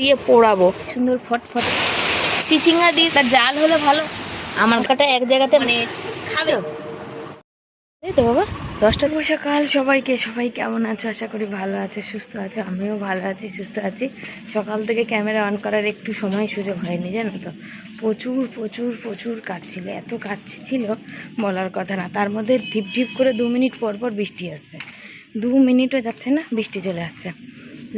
দিয়ে পোড়াবো। সুন্দর ফটফট। চিচিঙ্গা দিয়ে তার জাল হলে ভালো। আমার কাটা এক জায়গাতে মানে খাবে। এই তো বাবা, দশটা পয়সা কাল সবাইকে। সবাই কেমন আছো? আশা করি ভালো আছে, সুস্থ আছো। আমিও ভালো আছি, সুস্থ আছি। সকাল থেকে ক্যামেরা অন করার একটু সময় সুযোগ হয়নি, জানো তো। প্রচুর প্রচুর প্রচুর কাজ ছিল। এত কাজ ছিল বলার কথা না। তার মধ্যে ঢিপ ঢিপ করে দু মিনিট পর পর বৃষ্টি আসছে। দু মিনিটও যাচ্ছে না, বৃষ্টি চলে আসছে।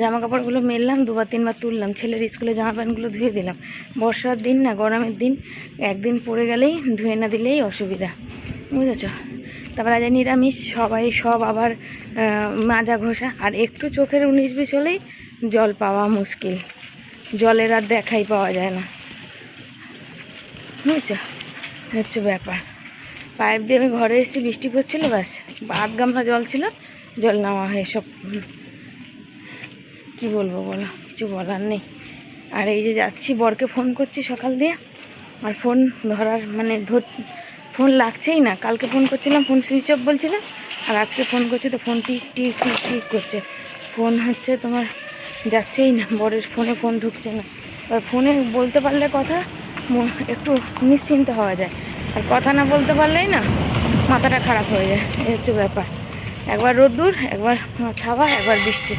জামা কাপড়গুলো মেললাম, দুবার তিনবার তুললাম, ছেলের স্কুলে জামা প্যান্টগুলো ধুয়ে দিলাম। বর্ষার দিন না, গরমের দিন, একদিন পড়ে গেলেই ধুয়ে না দিলেই অসুবিধা। বুঝেছ? তারপর আজ নিরামিষ, সবাই সব আবার মাজা ঘষা, আর একটু চোখের উনিশ বিশ হলেই জল পাওয়া মুশকিল। জলের আর দেখাই পাওয়া যায় না। বুঝেছ? হচ্ছে ব্যাপার। পাইপ দিয়ে আমি ঘরে এসেছি বৃষ্টি পড়ছিল, ব্যাস আধ গামলা জল ছিল, জল নেওয়া হয় সব। কি বলব বলো? কিছু বলার নেই। আর এই যে যাচ্ছি, বরকে ফোন করছি সকাল দিয়ে। আর ফোন ধরার মানে ধর ফোন লাগছেই না। কালকে ফোন করছিলাম ফোন সুইচ অফ বলছিল। আর আজকে ফোন করছে তো phone tick tick tick tick করছে। ফোন হচ্ছে তোমার যাচ্ছেই না, বরের ফোনে ফোন ঢুকছে না। আর ফোনে বলতে পারলে কথা একটু নিশ্চিন্ত হওয়া যায়। আর কথা না বলতে পারলেই না, মাথাটা খারাপ হয়ে যায়। এই হচ্ছে ব্যাপার। একবার রোদ্দুর, একবার ছাওয়া, একবার বৃষ্টি।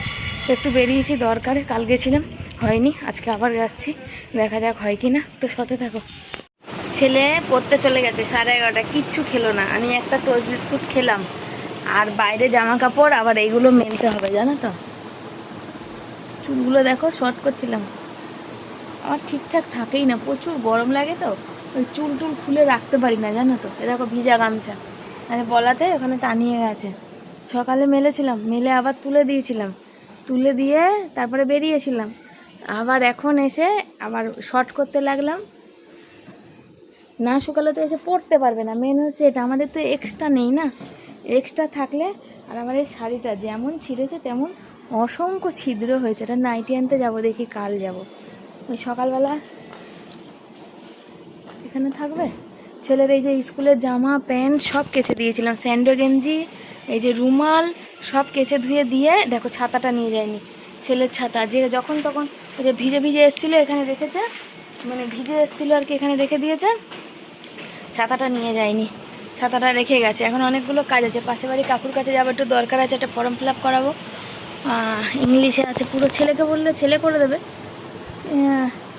একটু বেরিয়েছি, দরকারে। কাল গেছিলাম, হয়নি, আজকে আবার যাচ্ছি। দেখা যাক হয় কি না তো সাথে থাকো। ছেলে পড়তে চলে গেছে, সাড়ে এগারোটা, কিচ্ছু খেলো না। আমি একটা টোস্ট বিস্কুট খেলাম। আর বাইরে জামা কাপড়, আবার এইগুলো মেলতে হবে, জানো তো? চুলগুলো দেখো, শর্ট করছিলাম। আমার ঠিকঠাক থাকেই না, প্রচুর গরম লাগে তো। ওই চুল টুল খুলে রাখতে পারি না, জানো তো? এ দেখো, ভিজা গামছা। আচ্ছা বলাতে ওখানে টানিয়ে গেছে। সকালে মেলেছিলাম, মেলে আবার তুলে দিয়েছিলাম। তুলে দিয়ে তারপরে বেরিয়েছিলাম। আবার এখন এসে আবার শর্ট করতে লাগলাম। না শুকালে তো এসে পড়তে পারবে না। মেন হচ্ছে এটা। আমাদের তো এক্সট্রা নেই না? এক্সট্রা থাকলে আর আমার এই শাড়িটা যেমন ছিঁড়েছে তেমন অসংখ্য ছিদ্র হয়েছে। এটা নাইটি আনতে যাব, দেখি কাল যাব। ওই সকালবেলা এখানে থাকবে? ছেলের এই যে স্কুলের জামা প্যান্ট সব কেচে দিয়েছিলাম। স্যান্ডো গেঞ্জি এই যে রুমাল সব কেচে ধুয়ে দিয়ে দেখো ছাতাটা নিয়ে যায়নি। ছেলের ছাতা, যে যখন তখন যে ভিজে ভিজে এসেছিল এখানে রেখেছে মানে ভিজে এসেছিল আর কি এখানে রেখে দিয়েছে, ছাতাটা নিয়ে যায়নি, ছাতাটা রেখে গেছে। এখন অনেকগুলো কাজ আছে পাশে বাড়ি কাকুর কাছে যাব, একটু দরকার আছে, একটা ফর্ম ফিল আপ করাবো। ইংলিশে আছে, পুরো ছেলেকে বললে ছেলে করে দেবে।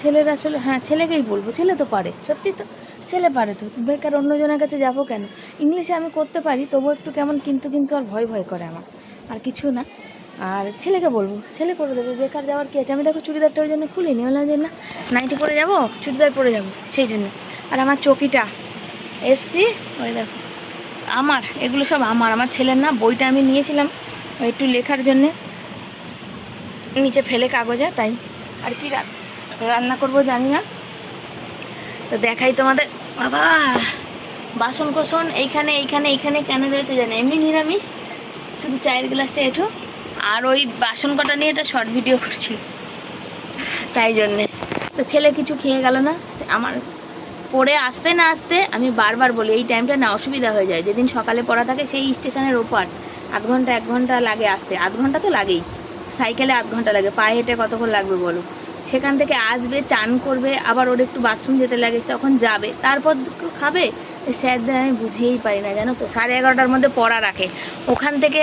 ছেলের আসলে হ্যাঁ ছেলেকেই বলব, ছেলে তো পারে, সত্যি তো। ছেলে পারে তো বেকার অন্যজনের কাছে যাব কেন? ইংলিশে আমি করতে পারি তবু একটু কেমন কিন্তু কিন্তু আর ভয় ভয় করে আমার। আর কিছু না। আর ছেলেকে বলব, ছেলে করে দেবে, বেকার যাওয়ার কী আছে? আমি দেখো চুড়িদারটা ওই জন্য খুলিনি বললাম যে না, নাইটি পরে যাব, চুড়িদার পরে যাব, সেই জন্য। আর আমার চকিটা, এসছি, ওই দেখো, আমার, এগুলো সব আমার আমার ছেলের না, বইটা আমি নিয়েছিলাম একটু লেখার জন্যে। নিচে ফেলে কাগজে, তাই। আর কি রান্না করব জানি না। তো দেখাই তোমাদের। বাবা, বাসন কোসন এইখানে এইখানে এইখানে কেন রয়েছে জানি? এমনি নিরামিষ। শুধু চায়ের গ্লাসটা এঠো। আর ওই বাসন কটা নিয়ে এটা শর্ট ভিডিও করছি। তাই জন্যে। তো ছেলে কিছু খেয়ে গেল না। আমার পড়ে আসতে না আসতে আমি বারবার বলি, এই টাইমটা না, অসুবিধা হয়ে যায়। যেদিন সকালে পড়া থাকে সেই স্টেশনের ওপার। আধ ঘণ্টা, এক ঘণ্টা লাগে আসতে। আধ ঘণ্টা তো লাগেই। সাইকেলে আধ ঘণ্টা লাগে। পায়ে হেঁটে কতক্ষণ লাগবে বলো? সেখান থেকে আসবে, চান করবে, আবার ওর একটু বাথরুম যেতে লাগে, তখন যাবে। তারপর খাবে? স্যারদের আমি বুঝিয়েই পারি না, জানো তো? সাড়ে এগারোটার মধ্যে পড়া রাখে। ওখান থেকে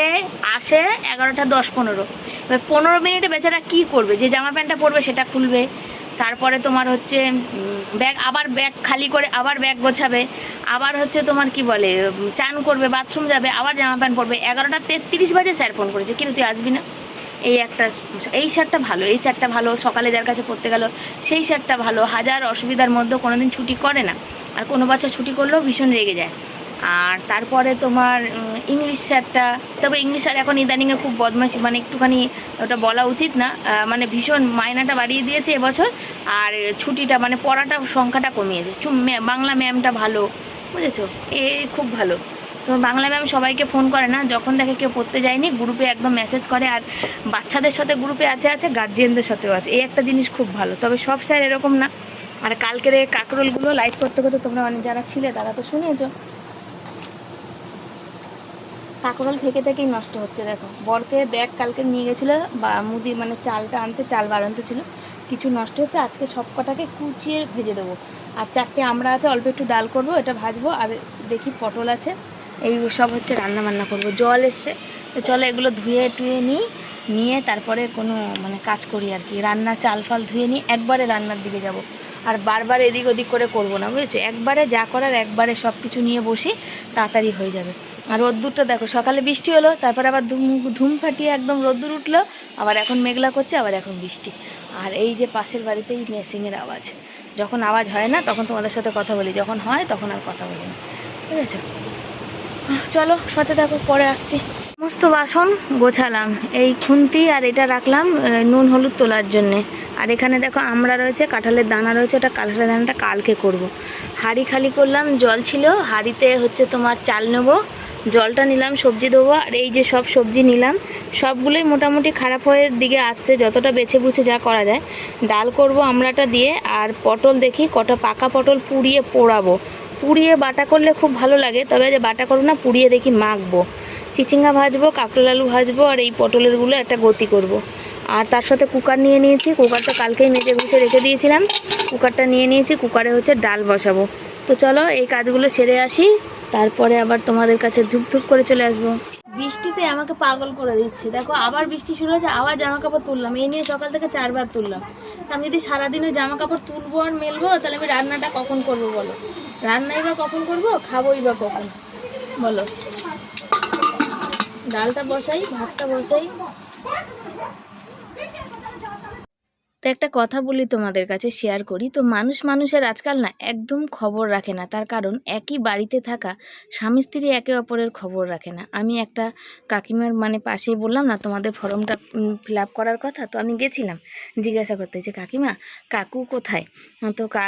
আসে এগারোটা দশ পনেরো। এবার পনেরো মিনিটে বেচারা কী করবে? যে জামা প্যান্টটা পরবে সেটা খুলবে। তারপরে তোমার হচ্ছে ব্যাগ, আবার ব্যাগ খালি করে আবার ব্যাগ গোছাবে। আবার হচ্ছে তোমার কি বলে চান করবে বাথরুম যাবে, আবার জামা প্যান্ট পরবে। এগারোটা তেত্রিশ বাজে স্যার ফোন করেছে। কিন্তু তুই আসবি না? এই একটা এই স্যারটা ভালো, এই স্যারটা ভালো, সকালে যার কাছে পড়তে গেল, সেই স্যারটা ভালো, হাজার অসুবিধার মধ্যেও কোনোদিন ছুটি করে না। আর কোনো বাচ্চা ছুটি করলেও ভীষণ রেগে যায়। আর তারপরে তোমার ইংলিশ স্যারটা, তবে ইংলিশ স্যার এখন ইদানিংয়ে খুব বদমাশি মানে একটুখানি ওটা বলা উচিত না মানে ভীষণ মায়নাটা বাড়িয়ে দিয়েছে এবছর, আর ছুটিটা মানে পড়াটা সংখ্যাটা কমিয়েছে। বাংলা ম্যামটা ভালো, বুঝেছ? এ, খুব ভালো। তো বাংলা ম্যাম সবাইকে ফোন করে না? যখন দেখে কেউ পড়তে যায়নি গ্রুপে একদম মেসেজ করে আর বাচ্চাদের সাথে গ্রুপে আছে আছে গার্জিয়ানদের সাথেও আছে। এই একটা জিনিস খুব ভালো। তবে সব স্যার এরকম না। আর কালকের এই কাকরোলগুলো লাইভ করতে করতে তোমরা অনেক যারা ছিলে, তারা তো শুনেছো। কাকরোল থেকে থেকেই নষ্ট হচ্ছে, দেখো। বরকে ব্যাগ কালকে নিয়ে গেছিল, বা মুদি মানে চালটা আনতে, চাল বাড়ান্ত ছিল। কিছু নষ্ট হচ্ছে, আজকে সব কটাকে কুচিয়ে ভেজে দেবো। আর চারটে আমরা আছে, অল্প একটু ডাল করব, এটা ভাজবো, আর দেখি পটল আছে। এই সব হচ্ছে রান্না বান্না করব। জল এসছে। তো চলো এগুলো ধুয়ে টুয়ে নিই, নিয়ে তারপরে কোনো মানে কাজ করি আর কি। রান্না চাল ফাল ধুয়ে নিই, একবারে রান্নার দিকে যাব। আর বারবার এদিক ওদিক করে করব না, বুঝেছ? একবারে যা করার একবারে সব কিছু নিয়ে বসি, তাড়াতাড়ি হয়ে যাবে। আর রোদ্দুরটা দেখো, সকালে বৃষ্টি হলো, তারপর আবার ধুম ধুম ফাটিয়ে একদম রোদ্দুর উঠল, আবার এখন মেঘলা করছে, আবার এখন বৃষ্টি। আর এই যে পাশের বাড়িতেই মেশিনের আওয়াজ। যখন আওয়াজ হয় না, তখন তোমাদের সাথে কথা বলি। যখন হয়, তখন আর কথা বলি না। বুঝেছ? চলো, সাথে থাকো, পরে আসছি। সমস্ত বাসন গোছালাম। এই খুন্তি আর এটা রাখলাম নুন হলুদ তোলার জন্যে। আর এখানে দেখো আমরা রয়েছে, কাঁঠালের দানা রয়েছে, ওটা কাঁঠালের দানাটা কালকে করব। হাঁড়ি খালি করলাম, জল ছিল, হাঁড়িতে হচ্ছে তোমার চাল নেব, জলটা নিলাম, সবজি দেবো, আর এই যে সব সবজি নিলাম, সবগুলোই মোটামুটি খারাপ হয়ে দিকে আসছে, যতটা বেছে বুছে যা করা যায়। ডাল করব আমড়াটা দিয়ে, আর পটল দেখি, কটা পাকা পটল পুড়িয়ে পোড়াবো। পুড়িয়ে বাটা করলে খুব ভালো লাগে, তবে যে বাটা করব না, পুড়িয়ে দেখি মাখবো। চিচিঙ্গা ভাজবো কাঁকরোল আলু ভাজবো, আর এই পটলেরগুলো একটা গতি করব। আর তার সাথে কুকার নিয়ে নিয়েছি কুকারটা কালকেই মেজে ঘুষে রেখে দিয়েছিলাম। কুকারটা নিয়ে নিয়েছি, কুকারে হচ্ছে ডাল বসাবো। তো চলো, এই কাজগুলো সেরে আসি, তারপরে আবার তোমাদের কাছে ধূপ ধূপ করে চলে আসব। বৃষ্টিতে আমাকে পাগল করে দিচ্ছে। দেখো, আবার বৃষ্টি শুরু হয়েছে, আবার জামা কাপড় তুললাম। এই নিয়ে সকাল থেকে চারবার তুললাম। আমি যদি সারাদিনে জামা কাপড় তুলবো আর মেলবো, তাহলে আমি রান্নাটা কখন করব বলো? রান্নাই বা কখন করব? খাবোই বা কখন? বলো। ডালটা বসাই ভাতটা বসাই। তো একটা কথা বলি তোমাদের কাছে শেয়ার করি। তো মানুষ মানুষের আজকাল না একদম খবর রাখে না। তার কারণ একই বাড়িতে থাকা স্বামী স্ত্রী একে অপরের খবর রাখে না। আমি একটা কাকিমার মানে পাশেই বললাম না, তোমাদের ফর্মটা ফিল করার কথা? তো আমি গেছিলাম জিজ্ঞাসা করতে যে, কাকিমা, কাকু কোথায়? তো কা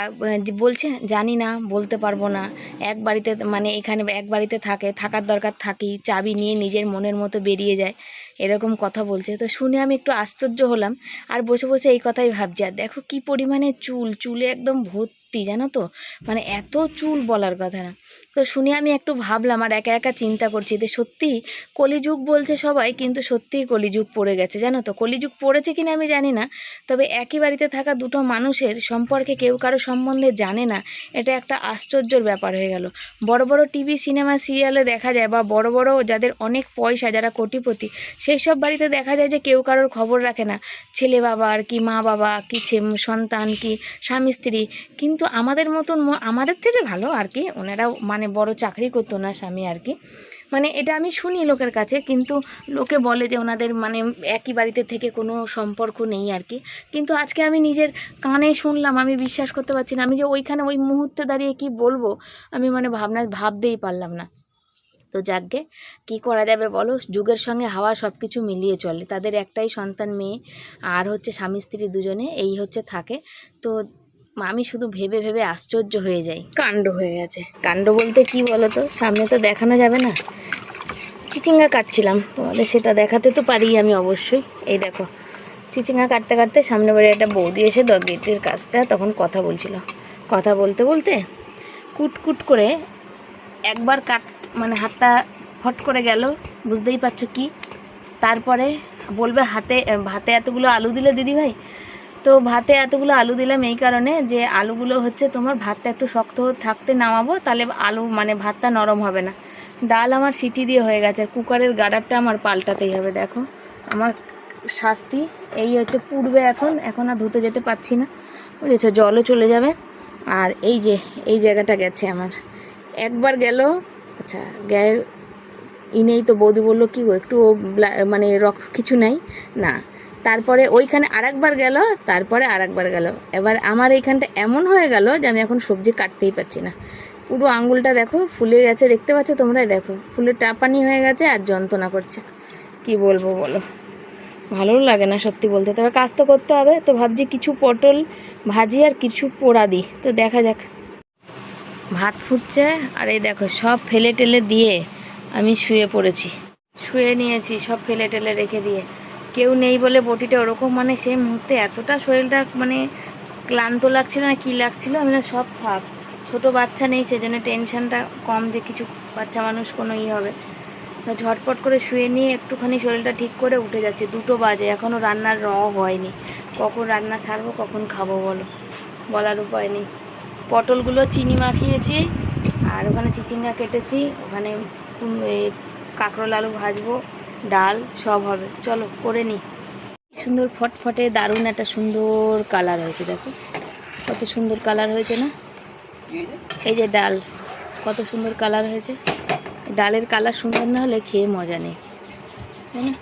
বলছে, জানি না, বলতে পারব না। এক বাড়িতে মানে এখানে এক বাড়িতে থাকে, থাকার দরকার থাকি, চাবি নিয়ে নিজের মনের মতো বেরিয়ে যায়। এরকম কথা বলছে। তো শুনে আমি একটু আশ্চর্য হলাম। আর বসে বসে এই কথাই ভাবছি, আর দেখো কি পরিমাণে চুল, চুলে একদম ভর্তি, জানো তো? মানে এত চুল বলার কথা না। তো শুনে আমি একটু ভাবলাম আর একা একা চিন্তা করছি যে সত্যি কলিযুগ বলছে সবাই, কিন্তু সত্যিই কলিযুগ পড়ে গেছে, জানো তো? কলিযুগ পড়েছে কিনা আমি জানি না, তবে একই বাড়িতে থাকা দুটো মানুষের সম্পর্কে কেউ কারও সম্বন্ধে জানে না, এটা একটা আশ্চর্যর ব্যাপার হয়ে গেল। বড় বড় টিভি, সিনেমা, সিরিয়ালে দেখা যায় বা বড় বড় যাদের অনেক পয়সা, যারা কোটিপতি, সেই সব বাড়িতে দেখা যায় যে কেউ কারোর খবর রাখে না, ছেলে বাবার কি মা বাবা, কি সন্তান, কি স্বামী, স্ত্রী, কিন্তু আমাদের মতন আমাদের থেকে ভালো আর কি, ওনারাও মানে বড় চাকরি করতো না স্বামী আর কি। মানে এটা আমি শুনি লোকের কাছে, কিন্তু লোকে বলে যে ওনাদের মানে একই বাড়িতে থেকে কোনো সম্পর্ক নেই আর কি। কিন্তু আজকে আমি নিজের কানে শুনলাম, আমি বিশ্বাস করতে পারছি না, আমি যে ওইখানে ওই মুহূর্তে দাঁড়িয়ে কি বলব, আমি মানে ভাবনা, ভাবতেই পারলাম না। তো যাকগে, কি করা যাবে বলো? যুগের সঙ্গে হাওয়া সব কিছু মিলিয়ে চলে। তাদের একটাই সন্তান মেয়ে, আর হচ্ছে স্বামী স্ত্রী দুজনে, এই হচ্ছে থাকে। তো আমি শুধু ভেবে ভেবে আশ্চর্য হয়ে যাই কাণ্ড হয়ে গেছে। কাণ্ড বলতে কি বলো তো সামনে তো দেখানো যাবে না। চিচিঙ্গা কাটছিলাম। তোমাদের সেটা দেখাতে তো পারি আমি অবশ্যই। এই দেখো, চিচিঙ্গা কাটতে কাটতে সামনে বাড়ি একটা বৌদি এসে দ গেটের কাজটা তখন কথা বলছিল। কথা বলতে বলতে কুট কুট করে একবার কাট মানে হাতটা ফট করে গেল, বুঝতেই পারছ কি? তারপরে বলবে, হাতে, ভাতে এতগুলো আলু দিলে দিদি ভাই তো ভাতে এতগুলো আলু দিলাম এই কারণে যে আলুগুলো হচ্ছে তোমার ভাতটা একটু শক্ত থাকতে নামাবো, তাহলে আলু মানে ভাতটা নরম হবে না। ডাল আমার সিটি দিয়ে হয়ে গেছে কুকারের গাডারটা আমার পাল্টাতেই হবে, দেখো। আমার শাস্তি, এই হচ্ছে পুড়বে এখন এখন আর ধুতে যেতে পারছি না। বুঝেছ, জলও চলে যাবে। আর এই যে, এই জায়গাটা গেছে আমার। একবার গেল আচ্ছা গে ইনেই তো বৌদি বলল, কি গো একটু মানে রক্ত কিছু নাই? না তারপরে ওইখানে আরেকবার গেল, তারপরে আরেকবার গেল। এবার আমার এইখানটা এমন হয়ে গেল যে আমি এখন সবজি কাটতেই পারছি না। পুরো আঙুলটা দেখো, ফুলে গেছে, দেখতে পাচ্ছ তোমরাই? দেখো, ফুলে টাপানি হয়ে গেছে আর যন্ত্রণা করছে। কি বলব বলো? ভালোও লাগে না সত্যি বলতে। তবে কাজ তো করতে হবে। তো ভাবছি কিছু পটল ভাজি আর কিছু পোড়া দিই। তো দেখা যাক। ভাত ফুটছে আর এই দেখো, সব ফেলে টেলে দিয়ে আমি শুয়ে পড়েছি। শুয়ে নিয়েছি, সব ফেলে টেলে রেখে দিয়ে। কেউ নেই বলে বটিটা ওরকম মানে সেই মুহূর্তে এতটা শরীরটা মানে ক্লান্ত লাগছিল না, কি লাগছিল, আমি না সব থাক। ছোট বাচ্চা নেই, সেজন্য টেনশনটা কম যে কিছু বাচ্চা মানুষ কোনো ই হবে। ঝটপট করে শুয়ে নিয়ে একটুখানি শরীরটা ঠিক করে উঠে যাচ্ছে, দুটো বাজে এখনও রান্নার র হয়নি। কখন রান্না সারবো, কখন খাব বলো, বলার উপায় নেই। পটলগুলো চিনি মাখিয়েছি, আর ওখানে চিচিঙ্গা কেটেছি, ওখানে কাঁকরোল আলু ভাজবো ডাল, সব হবে। চলো, করে নিই সুন্দর ফটফটে, দারুণ একটা সুন্দর কালার হয়েছে, দেখো। কত সুন্দর কালার হয়েছে না? এই যে ডাল, কত সুন্দর কালার হয়েছে। ডালের কালার সুন্দর না হলে খেয়ে মজা নেই, তাই না?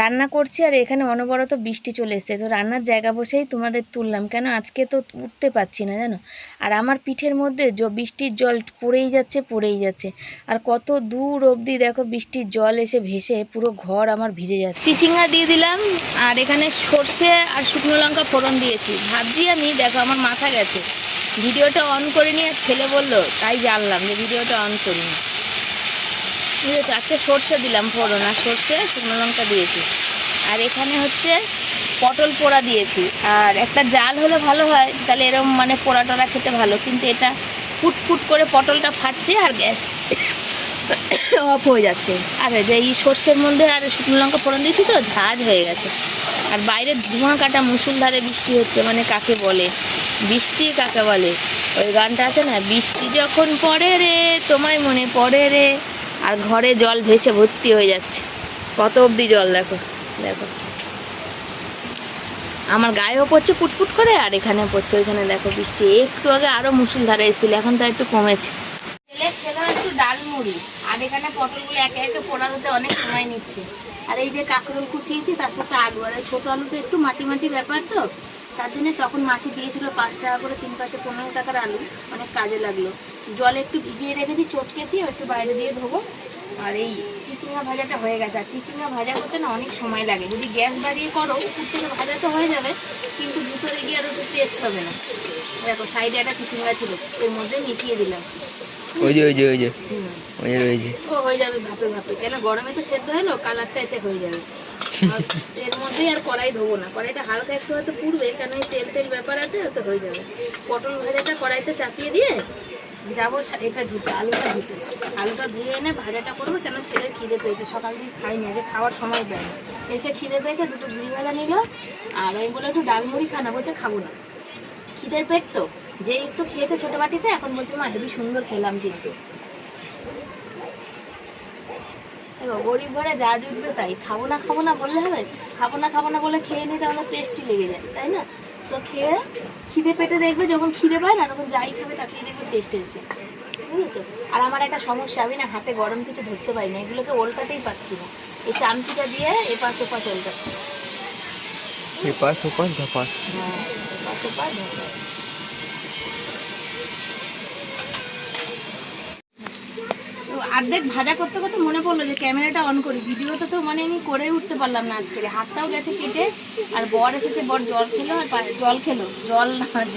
রান্না করছি আর এখানে অনবরত বৃষ্টি চলে এসছে। তো রান্নার জায়গা বসেই তোমাদের তুললাম। কেন আজকে তো উঠতে পারছি না জানো? আর আমার পিঠের মধ্যে বৃষ্টির জল পড়েই যাচ্ছে পড়েই যাচ্ছে। আর কত দূর অবধি দেখো বৃষ্টির জল এসে ভেসে পুরো ঘর আমার ভিজে যাচ্ছে। চিচিঙ্গা দিয়ে দিলাম আর এখানে সর্ষে আর শুকনো লঙ্কা ফোড়ন দিয়েছি। ভাবছি আমি, দেখো আমার মাথা গেছে। ভিডিওটা অন করিনি আর ছেলে বলল, তাই জানলাম যে ভিডিওটা অন করিনি। বুঝেছ আজকে সর্ষে দিলাম ফোড়ন, আর সর্ষে শুকনো লঙ্কা দিয়েছি। আর এখানে হচ্ছে পটল পোড়া দিয়েছি। আর একটা জাল হলে ভালো হয়, তাহলে এরকম মানে পোড়া টোড়া খেতে ভালো, কিন্তু এটা ফুট ফুট করে পটলটা ফাটছে আর গ্যাস অফ হয়ে যাচ্ছে। আর যে এই সর্ষের মধ্যে আর শুকনো লঙ্কা ফোড়ন দিয়েছি তো, ঝাঁজ হয়ে গেছে। আর বাইরে ধোঁয়া কাটা মুসুলধারে বৃষ্টি হচ্ছে মানে কাকে বলে? বৃষ্টি কাকে বলে? ওই গানটা আছে না, বৃষ্টি যখন পড়ে রে, তোমায় মনে পড়ে রে। আর ঘরে জল ভেসে ভর্তি হয়ে যাচ্ছে। কত অবধি জল দেখো দেখো। আমার গায়েও পড়ছে পুটপুট করে আর এখানে পড়ছে, ওইখানে দেখো বৃষ্টি। একটু আগে আরও মুসুলধারে এসেছিল, এখন তো একটু কমেছে। একটু আর পটলগুলো একে অনেক সময় নিচ্ছে। আর এই যে কাঁকরোল কুচিয়েছি, তার সাথে আলু, আর ছোটো আলু তো একটু মাটি মাটি ব্যাপার তো তার জন্য তখন মাছি দিয়েছিল পাঁচ টাকা করে তিন পাঁচে পনেরো টাকার আলু। অনেক কাজে লাগল। জলে একটু ভিজিয়ে রেখেছি চটকেছি একটু বাইরে দিয়ে ধোবো। আর এই চিচিঙ্গা ভাজাটা হয়ে গেছে। আর চিচিঙ্গা ভাজা করতে না অনেক সময় লাগে। যদি গ্যাস বাড়িয়ে করো উপর থেকে ভাজা তো হয়ে যাবে কিন্তু ভিতরে গিয়ে আর একটু টেস্ট হবে না। দেখো সাইডে একটা চিচিঙ্গা ছিল এর মধ্যে মিশিয়ে দিলাম। ওই যে ওই যে ওই যে হুম। ওই যে ও হয়ে যাবে ভাপে ভাপে। কেন গরমে তো সেদ্ধ হলো কালারটা এতে হয়ে যাবে। এর মধ্যেই আর কড়াই ধোবো না। কড়াইটা হালকা একটু হয়তো পুড়বে, কেন এই তেল তেল ব্যাপার আছে তো হয়ে যাবে। পটল ভাজাটা কড়াইতে চাপিয়ে দিয়ে যাব এটা ধুতে, আলুটা ধুতে। আলুটা ধুয়ে এনে ভাজাটা করব, কেন ছেলের খিদে পেয়েছে, সকাল থেকে খাইনি, আগে খাওয়ার সময় দেয় এসে খিদে পেয়েছে, দুটো ঝুড়ি ভাজা নিল, আর আমি বলে একটু ডাল মুড়ি খানা বলছে খাব না। খিদের পেট তো, যে একটু খেয়েছে ছোট বাটিতে, এখন বলছে, মা, হেবি সুন্দর খেলাম কিন্তু। দেখো, গরিব ঘরে যা জুটবে তাই। খাব না খাব না বললে হবে? খাব না খাব না বলে খেয়ে নিতে আমাদের টেস্টি লেগে যায় তাই না? তো খেয়ে খিদে পেটে দেখবে যখন খিদে পায় না তখন যাই খাবে তাতেই দেখবে টেস্ট এসে। বুঝেছ? আর আমার একটা সমস্যা আমি না হাতে গরম কিছু ধরতে পারি না এগুলোকে ওল্টাতেই পারছি না। এই চামচিটা দিয়ে এপাশ ওপাশ ওল্টাচ্ছি। এপাশ ওপাশ ধপাস হ্যাঁ এপাশ ওপাশ অর্ধেক ভাজা করতে করতে মনে পড়ল যে ক্যামেরাটা অন করি। ভিডিওটা তো মানে আমি করে উঠতে পারলাম না আজকে। হাতটাও গেছে কেটে, আর বর এসেছে, বর জল খেলো আর জল খেলো। জল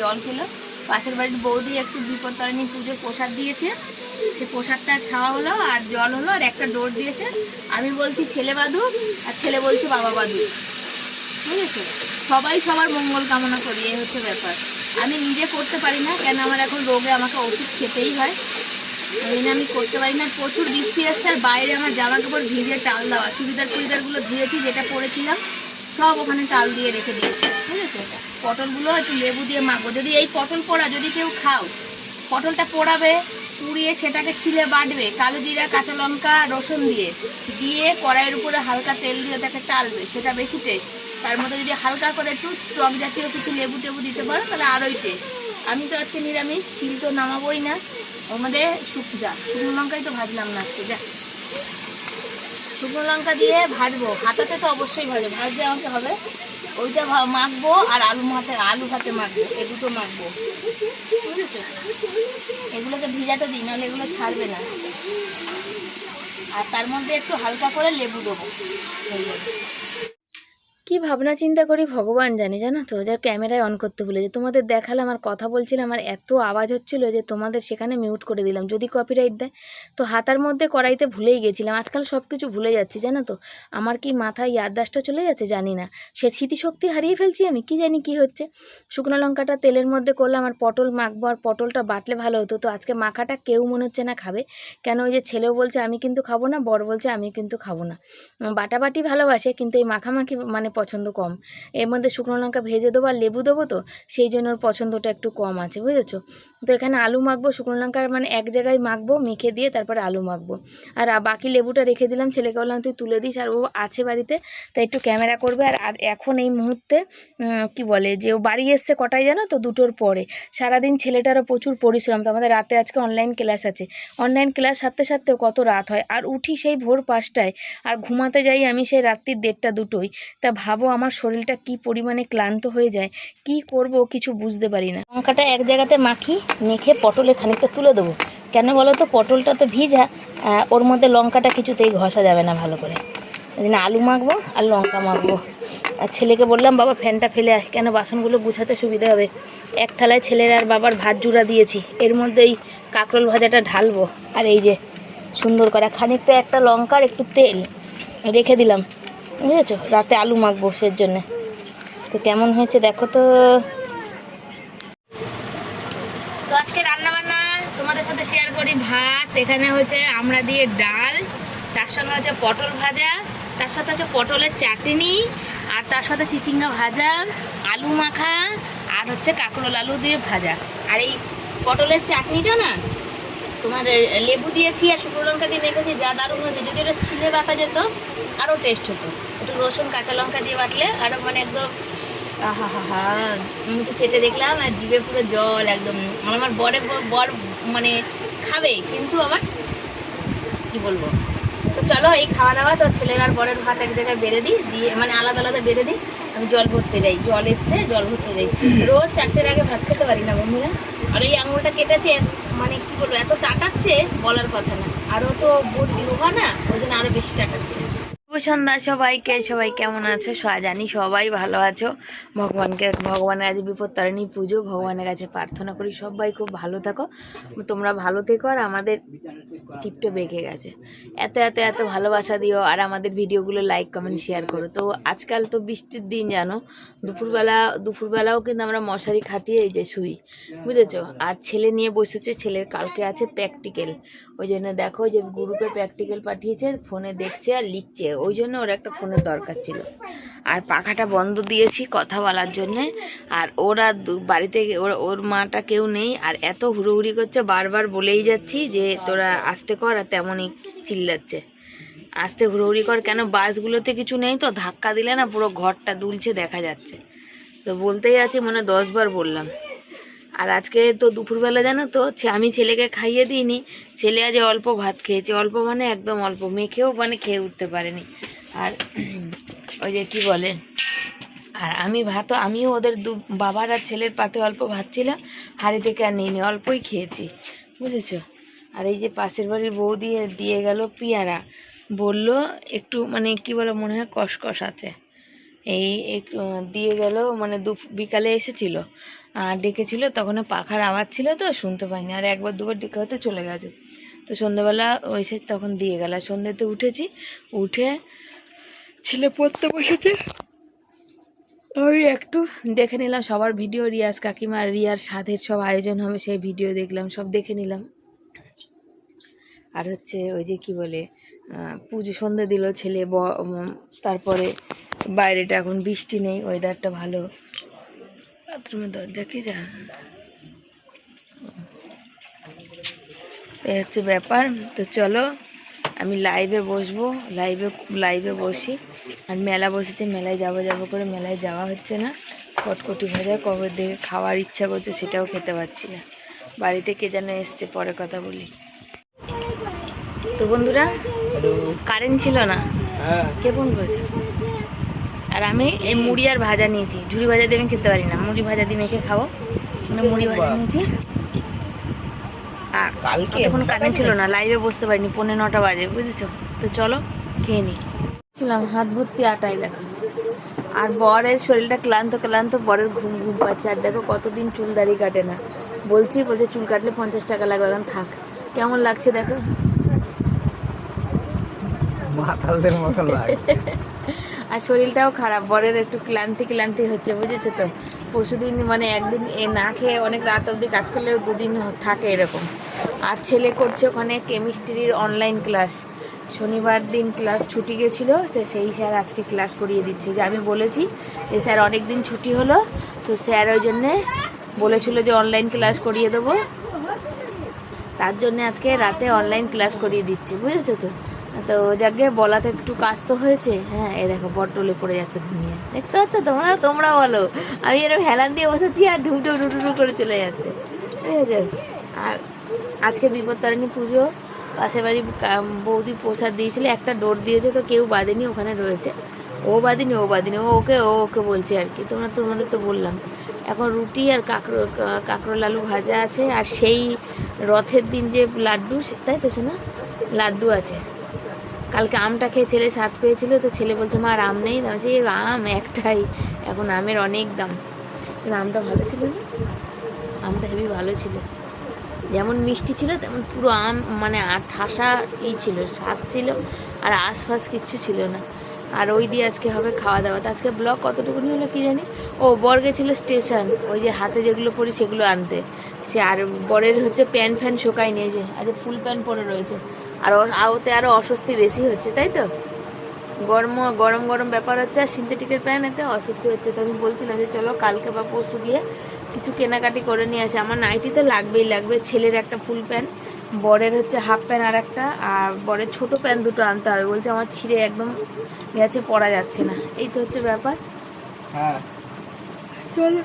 জল খেলো। পাশের বাড়ির বৌদি একটু বিপদ তারিণী পুজো প্রসাদ দিয়েছে। সে প্রসাদটা খাওয়া হলো আর জল হলো আর একটা ডোর দিয়েছে। আমি বলছি, ছেলে বাদু আর ছেলে বলছে, বাবা বাদু বুঝেছ সবাই সবার মঙ্গল কামনা করি, এই হচ্ছে ব্যাপার। আমি নিজে করতে পারি না, কেন আমার এখন রোগে আমাকে ওষুধ খেতেই হয়। ওই আমি করতে পারি না। প্রচুর বৃষ্টি আসছে আর বাইরে আমার জামা কাপড় ভিজে টাল দেওয়া। চুড়িদার চুড়িদারগুলো ধুয়েছি, যেটা পরেছিলাম, সব ওখানে টাল দিয়ে রেখে দিয়েছি। বুঝেছ পটলগুলো একটু লেবু দিয়ে মাখবো। যদি এই পটল পোড়া, যদি কেউ খাও, পটলটা পোড়াবে, পুড়িয়ে সেটাকে শিলে বাটবে, কালো জিরা, কাঁচা লঙ্কা, রসুন দিয়ে দিয়ে কড়াইয়ের উপরে হালকা তেল দিয়ে ওটাকে টালবে, সেটা বেশি টেস্ট তার মধ্যে যদি হালকা করে একটু টক জাতীয় কিছু লেবু টেবু দিতে পারো, তাহলে আরোই টেস্ট আমি তো আজকে নিরামিষ, শিল তো নামাবোই না। ওর মধ্যে যা। শুকনো লঙ্কাই তো ভাজলাম না আজকে, যা। শুকনো লঙ্কা দিয়ে ভাজবো। হাতাতে তো অবশ্যই ভাজবো। ভাজতে আমাকে হবে, ওইটা মাখবো আর আলু ভাতে আলু ভাতে মাখবো। এ দুটো মাখবো। বুঝেছ? এগুলোকে ভিজাতে দিই, নাহলে এগুলো ছাড়বে না। আর তার মধ্যে একটু হালকা করে লেবু দেবো। কি ভাবনা চিন্তা করি ভগবান জানে, জানো তো? যা ক্যামেরায় অন করতে ভুলে যে তোমাদের দেখালাম, আর কথা বলছিলাম, আর এত আওয়াজ হচ্ছিল যে তোমাদের সেখানে মিউট করে দিলাম। যদি কপিরাইট দেয়, তো হাতার মধ্যে কড়াইতে ভুলেই গেছিলাম। আজকাল সব কিছু ভুলে যাচ্ছি, জানো তো? আমার কি মাথায় ইয়াদদাসটা চলে যাচ্ছে জানি না। সে স্মৃতিশক্তি হারিয়ে ফেলছি আমি, কি জানি কি হচ্ছে? শুকনো লঙ্কাটা তেলের মধ্যে করলাম, আর পটল মাখবো, আর পটলটা বাটলে ভালো হতো। তো আজকে মাখাটা কেউ মনে হচ্ছে না খাবে। কেন ওই যে ছেলেও বলছে, আমি কিন্তু খাব না। বর বলছে আমি কিন্তু খাব না। বাটাবাটি ভালোবাসে, কিন্তু এই মাখামাখি মানে পছন্দ কম। এর মধ্যে শুকনো লঙ্কা ভেজে দেবো আর লেবু দেবো তো, সেই জন্য ওর পছন্দটা একটু কম আছে, বুঝেছ? তো এখানে আলু মাখবো, শুকনো লঙ্কার মানে এক জায়গায় মাখবো, মেখে দিয়ে তারপরে আলু মাখবো। আর বাকি লেবুটা রেখে দিলাম, ছেলেকে বললাম, তুই তুলে দিস। আর ও আছে বাড়িতে, তাই একটু ক্যামেরা করবে। আর এখন এই মুহূর্তে কি বলে, যে ও বাড়ি এসছে কটায় জানো তো, দুটোর পরে। সারাদিন ছেলেটারও প্রচুর পরিশ্রম, তো আমাদের রাতে আজকে অনলাইন ক্লাস আছে। অনলাইন ক্লাস সারতে সারতেও কত রাত হয়। আর উঠি সেই ভোর পাঁচটায়, আর ঘুমাতে যাই আমি সেই রাত্রির দেড়টা দুটোই তা ভাবো আমার শরীরটা কি পরিমাণে ক্লান্ত হয়ে যায়, কি করব কিছু বুঝতে পারি না। লঙ্কাটা এক জায়গাতে মাখি, মেখে পটলে খানিকটা তুলে দেবো। কেন বলো তো, পটলটা তো ভিজা ওর মধ্যে লঙ্কাটা কিছুতেই ঘষা যাবে না ভালো করে। এদিন আলু মাখবো আর লঙ্কা মাখবো। আর ছেলেকে বললাম, বাবা, ফ্যানটা ফেলে আয়। কেন বাসনগুলো গুছাতে সুবিধা হবে? এক থালায় ছেলের আর বাবার ভাত জুড়া দিয়েছি। এর মধ্যে এই কাঁকরোল ভাজাটা ঢালবো। আর এই যে সুন্দর করে খানিকটা একটা লঙ্কার একটু তেল রেখে দিলাম। বুঝেছ? রাতে আলু মাখবো সের জন্যে তো কেমন হয়েছে দেখো তো। তো আজকে রান্না বান্না তোমাদের সাথে শেয়ার করি ভাত, এখানে হচ্ছে আমরা দিয়ে ডাল, তার সঙ্গে হচ্ছে পটল ভাজা, তার সাথে হচ্ছে পটলের চাটনি, আর তার সাথে চিচিঙ্গা ভাজা, আলু মাখা, আর হচ্ছে কাঁকরোল আলু দিয়ে ভাজা। আর এই পটলের চাটনিটা না, তোমার লেবু দিয়েছি আর শুকনো লঙ্কা দিয়ে মেখেছি, যা দারুণ হয়েছে। যদি ওটা শিলে বাটা যেত, আরও টেস্ট হতো। একটু রসুন, কাঁচা লঙ্কা দিয়ে বাটলে আরও মানে একদম, আহা হা হা, আমি চেটে দেখলাম আর জিভে পুরো জল একদম। আমার বরের বর মানে খাবে, কিন্তু আবার কি বলব? তো চলো এই খাওয়া দাওয়া, তো ছেলের আর বরের ভাত এক জায়গায় বেড়ে দিই, দিয়ে মানে আলাদা আলাদা বেড়ে দিই, আমি জল ভরতে যাই, জল এসছে, জল ভরতে যাই। রোজ চারটের আগে ভাত খেতে পারি না বন্ধুরা। আর এই আঙুলটা কেটেছে মানে কি বলব, এত টাটাচ্ছে বলার কথা না। আরও তো বোট লোহা না, ওই জন্য আরও বেশি টাটাচ্ছে সন্ধ্যা সবাইকে। সবাই কেমন আছো? জানি সবাই ভালো আছো। ভগবানকে, ভগবানের কাছে বিপদ তারিণী পুজো, ভগবানের কাছে প্রার্থনা করি সবাই খুব ভালো থাকো। তোমরা ভালো থেকো আর আমাদের টিপটে বেঁকে গেছে। এত এত এত ভালোবাসা দিও আর আমাদের ভিডিওগুলো লাইক কমেন্ট শেয়ার করো। তো আজকাল তো বৃষ্টির দিন, জানো? দুপুরবেলা, দুপুরবেলাও কিন্তু আমরা মশারি খাটিয়ে এই যে শুই, বুঝেছ? আর ছেলে নিয়ে বসেছে, ছেলের কালকে আছে প্র্যাকটিক্যাল ওই জন্য দেখো যে গ্রুপে প্র্যাকটিক্যাল পাঠিয়েছে ফোনে দেখছে আর লিখছে। ওই জন্য ওর একটা ফোনের দরকার ছিল। আর পাখাটা বন্ধ দিয়েছি কথা বলার জন্যে। আর ওরা বাড়িতে ওর ওর মাটা কেউ নেই। আর এত হুড়োহুড়ি করছে, বারবার বলেই যাচ্ছি যে তোরা আসতে কর আর তেমনই চিল্লাচ্ছে। আসতে হুড়োহুড়ি কর, কেন বাসগুলোতে কিছু নেই তো? ধাক্কা দিলে না পুরো ঘরটা দুলছে, দেখা যাচ্ছে। তো বলতেই আছি, মনে দশবার বললাম। আর আজকে তো দুপুরবেলা জানো তো আমি ছেলেকে খাইয়ে দিইনি। ছেলে আজ অল্প ভাত খেয়েছে। অল্প মানে একদম অল্প। মেখেও মানে খেয়ে উঠতে পারেনি। আর ওই যে কি বলে? আর আমি ভাত আমিও ওদের দু বাবার আর ছেলের পাতে অল্প ভাত ছিল। হাড়ি থেকে আর নিইনি, অল্পই খেয়েছি। বুঝেছ? আর এই যে পাশের বাড়ির বউ দিয়ে দিয়ে গেল পিয়ারা। বলল, একটু মানে কি বলো মনে হয় কসকস আছে। এই একটু দিয়ে গেল মানে দু বিকালে এসেছিল। ডেকেছিল, তখন পাখার আওয়াজ ছিল তো, শুনতে পাইনি। আর একবার দুবার ডেকে হয়তো চলে গেছে। তো সন্ধ্যেবেলা এসে তখন দিয়ে গেল। সন্ধ্যেতে উঠেছি, উঠে ছেলে পড়তে বসেছে। ওই একটু দেখে নিলাম, সবার ভিডিও রিয়াজ কাকিমা আর রিয়ার সাধের সব আয়োজন হবে, সেই ভিডিও দেখলাম, সব দেখে নিলাম। আর হচ্ছে ওই যে কি বলে পুজো সন্ধে দিল ছেলে তারপরে বাইরেটা এখন বৃষ্টি নেই ওয়েদারটা ভালো। বাথরুমের দরজা কি যা এই হচ্ছে ব্যাপার। তো চলো আমি লাইভে বসবো লাইভে লাইভে বসি। আর মেলা বসেছে মেলায় যাব যাব করে মেলায় যাওয়া হচ্ছে না। কটকটি ভাজা কবে দেখে খাওয়ার ইচ্ছা করছে সেটাও খেতে পারছি না। বাড়িতে কে যেন এসছে পরে কথা বলি। তো বন্ধুরা কারেন্ট ছিল না? হ্যাঁ। কে ফোন করেছে? আর আমি এই মুড়ি আর ভাজা নিয়েছি। ঝুড়ি ভাজা দিয়ে আমি খেতে পারি না। মুড়ি ভাজা দিয়ে মেখে খাব। মানে মুড়ি ভাজা নিয়েছি। আর কালকে? তখন কারেন্ট ছিল না লাইভে বসতে পারিনি পৌনে নটা বাজে বুঝেছ? তো চলো খেয়ে নি। ছিলাম হাত ভর্তি আটাই দেখো। আর বরের শরীরটা ক্লান্ত ক্লান্ত বরের ঘুম ঘুম পাচ্ছে। আর দেখো কতদিন চুল দাড়ি কাটে না। বলছি বলছে চুল কাটলে পঞ্চাশ টাকা লাগবে এখন থাক। কেমন লাগছে দেখো? মাতালদের মতো লাগে আর শরীরটাও খারাপ, বরের একটু ক্লান্তি ক্লান্তি হচ্ছে, বুঝেছ তো? পরশুদিন মানে একদিন এ না খেয়ে অনেক রাত অবধি কাজ করলেও দুদিন থাকে এরকম। আর ছেলে করছে ওখানে কেমিস্ট্রির অনলাইন ক্লাস শনিবার দিন ক্লাস ছুটি গেছিল, তো সেই স্যার আজকে ক্লাস করিয়ে দিচ্ছে। যে আমি বলেছি যে স্যার অনেক দিন ছুটি হলো, তো স্যার ওই জন্যে বলেছিল যে অনলাইন ক্লাস করিয়ে দেবো। তার জন্য আজকে রাতে অনলাইন ক্লাস করিয়ে দিচ্ছি, বুঝেছ তো? তো যাকে বলাতে একটু কাজ তো হয়েছে হ্যাঁ এ দেখো বট বটলে পড়ে যাচ্ছে ঘুমিয়ে। দেখতে পাচ্ছ তোমরা? তোমরা বলো। আমি এরকম হেলান দিয়ে বসেছি আর ঢুটো ঢুটু করে চলে যাচ্ছে। ঠিক আছে? আর আজকে বিপত্তারিণী পুজো। পাশের বাড়ি বৌদি প্রসাদ দিয়েছিল, একটা ডোর দিয়েছে, তো কেউ বাঁধেনি ওখানে রয়েছে। ও বাঁধেনি ও বাঁধেনি ও ওকে ও ওকে বলছে আর কি। তোমরা, তোমাদের তো বললাম। এখন রুটি আর কাঁকড়ো কা- কাঁকরোল আলু ভাজা আছে, আর সেই রথের দিন যে লাড্ডু তাই তো শোনা লাড্ডু আছে। কালকে আমটা খেয়ে ছেলে স্বাদ পেয়েছিল তো ছেলে বলছে মা আর আম নেই? বলছি, "এ আম একটাই। এখন আমের অনেক দাম। কিন্তু আমটা ভালো ছিল না? আমটা হেবি ভালো ছিল। যেমন মিষ্টি ছিল তেমন পুরো আম মানে ঠাসা ই ছিল শ্বাস ছিল আর আশপাশ কিচ্ছু ছিল না। আর ওই দিয়ে আজকে হবে খাওয়া দাওয়া তো আজকে ব্লগ কতটুকুনি হলো কি জানি? ও বর গেছিল স্টেশন। ওই যে হাতে যেগুলো পরি সেগুলো আনতে। সে আর বরের হচ্ছে প্যান্ট ফ্যান শোকায়নি এই যে আজ ফুল প্যান্ট পরে রয়েছে। আর ওর আওতে আরও অস্বস্তি বেশি হচ্ছে তাই তো? গরম গরম গরম ব্যাপার হচ্ছে আর সিনথেটিকের প্যান্ট একটা অস্বস্তি হচ্ছে। তো আমি বলছিলাম যে চলো কালকে বা পরশু গিয়ে কিছু কেনাকাটি করে নিয়ে আসে। আমার নাইটি তো লাগবেই লাগবে ছেলের একটা ফুল প্যান্ট বরের হচ্ছে হাফ প্যান্ট আর একটা আর বরের ছোট প্যান্ট দুটো আনতে হবে। বলছে আমার ছিঁড়ে একদম গেছে পরা যাচ্ছে না। এই তো হচ্ছে ব্যাপার। হ্যাঁ। চলো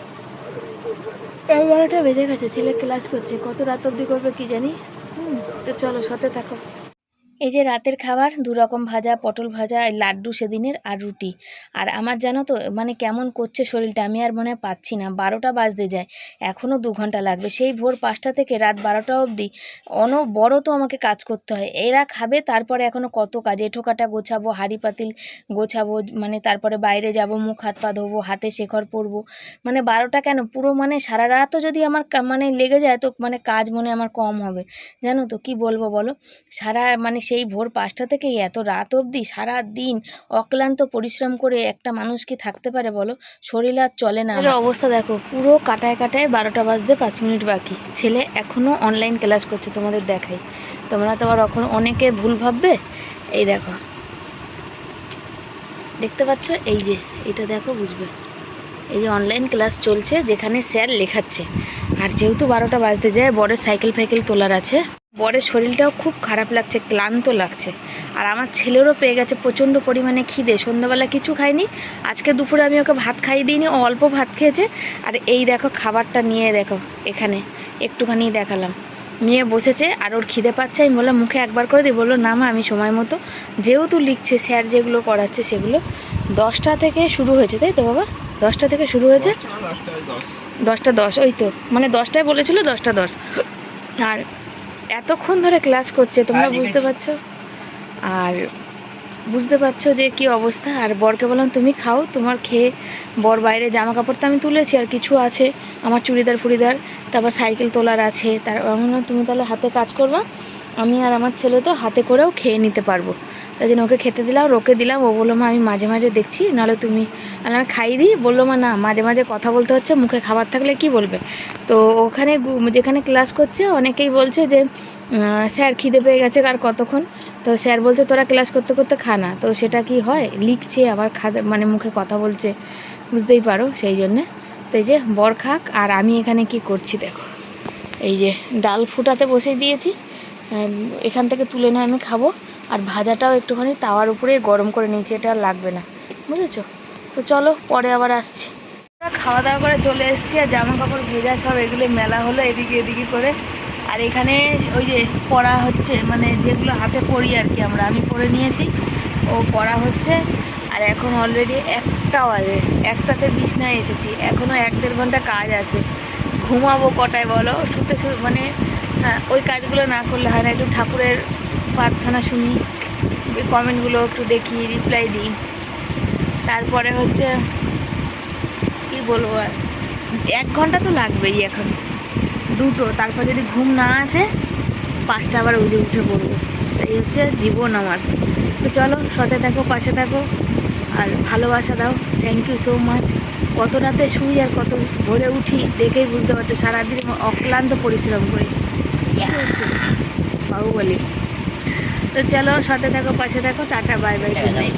এগারোটা বেজে গেছে ছেলে ক্লাস করছে। কত রাত অবধি করবে কি জানি? হুম, তো চলো সাথে থাকো। এই যে রাতের খাবার দু রকম ভাজা, পটল ভাজা লাড্ডু সেদিনের আর রুটি। আর আমার জানো তো মানে কেমন করছে শরীরটা, আমি আর মনে পাচ্ছি না। বারোটা বাজতে যায় এখনও দু ঘণ্টা লাগবে। সেই ভোর পাঁচটা থেকে রাত বারোটা অবধি অন বড় তো আমাকে কাজ করতে হয়। এরা খাবে, তারপরে এখনও কত কাজ এঁঠো কাটা গোছাবো, হাঁড়ি পাতিল গোছাবো মানে তারপরে বাইরে যাব, মুখ হাত পা ধোবো, হাতে শেখর পরবো। মানে বারোটা কেন? পুরো মানে সারা রাতও যদি আমার মানে লেগে যায়, তো মানে কাজ মনে আমার কম হবে। জানো তো, কি বলব বলো? সারা মানে সেই ভোর পাঁচটা থেকে এত রাত অবধি সারা দিন অক্লান্ত পরিশ্রম করে একটা মানুষ কি থাকতে পারে বলো? শরীর আর চলে না অবস্থা দেখো পুরো কাটায় কাটায় বারোটা বাজতে পাঁচ মিনিট বাকি। ছেলে এখনও অনলাইন ক্লাস করছে তোমাদের দেখাই। তোমরা তো আবার এখন অনেকে ভুল ভাববে? এই দেখো। দেখতে পাচ্ছ? এই যে এটা দেখো বুঝবে? এই যে অনলাইন ক্লাস চলছে যেখানে স্যার লেখাচ্ছে। আর যেহেতু বারোটা বাজতে যায় বড় সাইকেল ফাইকেল তোলার আছে। বরের শরীরটাও খুব খারাপ লাগছে ক্লান্ত লাগছে। আর আমার ছেলেরও পেয়ে গেছে প্রচণ্ড পরিমাণে খিদে সন্ধ্যাবেলা কিছু খায়নি আজকে দুপুরে আমি ওকে ভাত খাইয়ে দিইনি ও অল্প ভাত খেয়েছে। আর এই দেখো খাবারটা নিয়ে দেখো এখানে একটুখানি দেখালাম। নিয়ে বসেছে আর ওর খিদে পাচ্ছে আমি বললাম মুখে একবার করে দিই বলল না মা আমি সময় মতো। যেহেতু লিখছে স্যার যেগুলো করাচ্ছে সেগুলো দশটা থেকে শুরু হয়েছে তাই তো বাবা? দশটা থেকে শুরু হয়েছে? দশটা দশ ওই তো। মানে দশটায় বলেছিল দশটা দশ। আর এতক্ষণ ধরে ক্লাস করছে তোমরা হ্যাঁ, বুঝতে পারছ? আর বুঝতে পারছ যে কি অবস্থা? আর বরকে বললাম তুমি খাও তোমার খেয়ে বর বাইরে জামা কাপড় তো আমি তুলেছি আর কিছু আছে আমার চুড়িদার ফুড়িদার তারপর সাইকেল তোলার আছে। তার আমি বললাম, তুমি তাহলে হাতে কাজ করবা আমি আর আমার ছেলে তো হাতে করেও খেয়ে নিতে পারব। তাই জন্য ওকে খেতে দিলাম, ওকে দিলাম। ও বলল, মা, আমি মাঝে মাঝে দেখছি, নাহলে তুমি আমি খাইয়ে দিই বলল, মা, না, মাঝে মাঝে কথা বলতে হচ্ছে, মুখে খাবার থাকলে কি বলবে? তো ওখানে যেখানে ক্লাস করছে, অনেকেই বলছে যে স্যার খিদে পেয়ে গেছে আর কতক্ষণ? তো স্যার বলছে, তোরা ক্লাস করতে করতে খা না। তো সেটা কি হয়? লিখছে, আবার খাদে মানে মুখে কথা বলছে। বুঝতেই পারো সেই জন্যে। তো এই যে, বর খাক, আর আমি এখানে কি করছি দেখো। এই যে, ডাল ফুটাতে বসে দিয়েছি। এখান থেকে তুলে নিয়ে আমি খাব। আর ভাজাটাও একটুখানি তাওয়ার উপরে গরম করে নিয়েছি, এটা লাগবে না। বুঝেছ? তো চলো, পরে আবার আসছি। খাওয়া দাওয়া করে চলে এসেছি আর জামা কাপড় ভেজা সব এগুলো মেলা হলো এদিকে এদিকে করে। আর এখানে ওই যে পড়া হচ্ছে মানে যেগুলো হাতে পড়ি আর কি আমরা, আমি পড়ে নিয়েছি। ও পড়া হচ্ছে, আর এখন অলরেডি একটা বাজে, একটাতে বিছনায় এসেছি। এখনও এক দেড় ঘণ্টা কাজ আছে। ঘুমাবো কটায় বলো? শুতে মানে হ্যাঁ ওই কাজগুলো না করলে হয় না। একটু ঠাকুরের প্রার্থনা শুনি। কমেন্টগুলো একটু দেখি রিপ্লাই দিই। তারপরে হচ্ছে, কি বলব আর? এক ঘণ্টা তো লাগবেই এখন। দুটো, তারপর যদি ঘুম না আসে, পাঁচটা আবার উঠে উঠে পড়ব। এই হচ্ছে জীবন আমার। তো চলো, সাথে থাকো, পাশে থাকো, আর ভালোবাসা দাও। থ্যাংক ইউ সো মাচ কত রাতে শুই আর কত ভোরে উঠি, দেখেই বুঝতে পারছ, সারাদিন অক্লান্ত পরিশ্রম করি। বাহুবলি। তো চলো সাথে থাকো পাশে থাকো tata bye bye good night